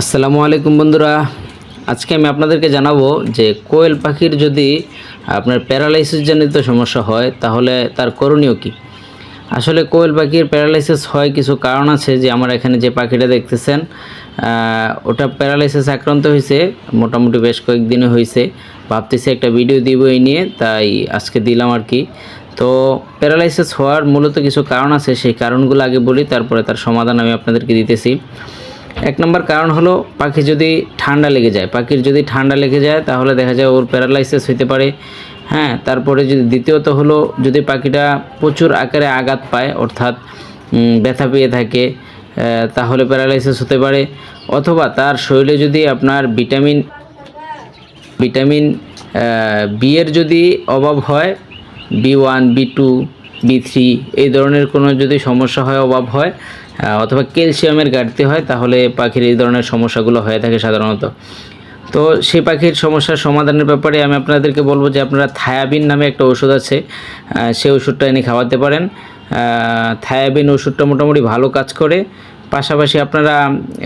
আসসালামু আলাইকুম বন্ধুরা। আজকে আমি আপনাদেরকে জানাব যে কোয়েল পাখির যদি আপনার প্যারালাইসিস জনিত সমস্যা হয়, তাহলে তার করণীয় কি? আসলে কোয়েল পাখির প্যারালাইসিস হয় কিছু কারণ আছে যে আমার এখানে যে পাখিটা দেখতেছেন ওটা প্যারালাইসিস আক্রান্ত হয়েছে, মোটামুটি বেশ কয়েকদিনে হয়েছে। ভাবতেছি একটা ভিডিও দিব এই নিয়ে, তাই আজকে দিলাম আর কি। তো প্যারালাইসিস হওয়ার মূলত কিছু কারণ আছে, সেই কারণগুলো আগে বলি, তারপরে তার সমাধান আমি আপনাদেরকে দিতেছি। এক নম্বর কারণ হলো পাখি যদি ঠান্ডা লেগে যায়, পাখির যদি ঠান্ডা লেগে যায় তাহলে দেখা যায় ওর প্যারালাইসিস হইতে পারে। হ্যাঁ তারপরে যদি দ্বিতীয়ত হলো যদি পাখিটা প্রচুর আকারে আঘাত পায়, অর্থাৎ ব্যথা পেয়ে থাকে তাহলে প্যারালাইসিস হতে পারে। অথবা তার শরীরে যদি আপনার ভিটামিন ভিটামিন বি এর যদি অভাব হয়, B one, B two B three এই ধরনের কোনো যদি সমস্যা হয়, অভাব হয় অথবা ক্যালসিয়ামের ঘাটতি হয়, তাহলে পাখির এই ধরনের সমস্যাগুলো হয়ে থাকে সাধারণত। তো সেই পাখির সমস্যার সমাধানের ব্যাপারে আমি আপনাদেরকে বলব যে আপনারা থায়াবিন নামে একটা ওষুধ আছে সেই ওষুধটা এনে খাওয়াতে পারেন। থায়াবিন ওষুধটা মোটামুটি ভালো কাজ করে পাশাপাশি আপনারা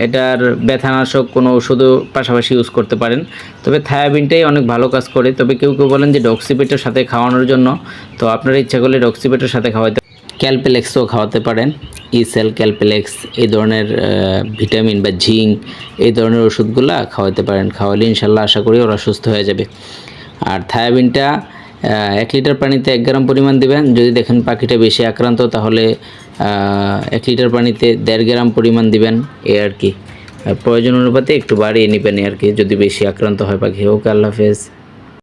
এটার ব্যথানাশক কোনো ওষুধও পাশাপাশি ইউজ করতে পারেন। তবে থায়াবিনটাই অনেক ভালো কাজ করে। তবে কেউ কেউ বলেন যে ডক্সিপেটের সাথে খাওয়ানোর জন্য। তো আপনারা ইচ্ছা করলে ডক্সিপেটের সাথে খাওয়াতে ক্যালপেলেক্সও খাওয়াতে পারেন। ইসেল ক্যালপেলেক্স এই ধরনের ভিটামিন বা জিঙ্ক এই ধরনের ওষুধগুলো খাওয়াতে পারেন। খাওয়ালে ইনশাল্লাহ আশা করি ওরা সুস্থ হয়ে যাবে। আর থায়াবিনটা এক লিটার পানিতে এক গ্রাম পরিমাণ দিবেন। যদি দেখেন পাখিটা বেশি আক্রান্ত, তাহলে এক লিটার পানিতে দেড় গ্রাম পরিমাণ দিবেন এ আর কি। প্রয়োজন অনুপাতে একটু বাড়িয়ে নেবেন আর কি, যদি বেশি আক্রান্ত হয় পাখি। ওকে, আল্লাহ হাফেজ।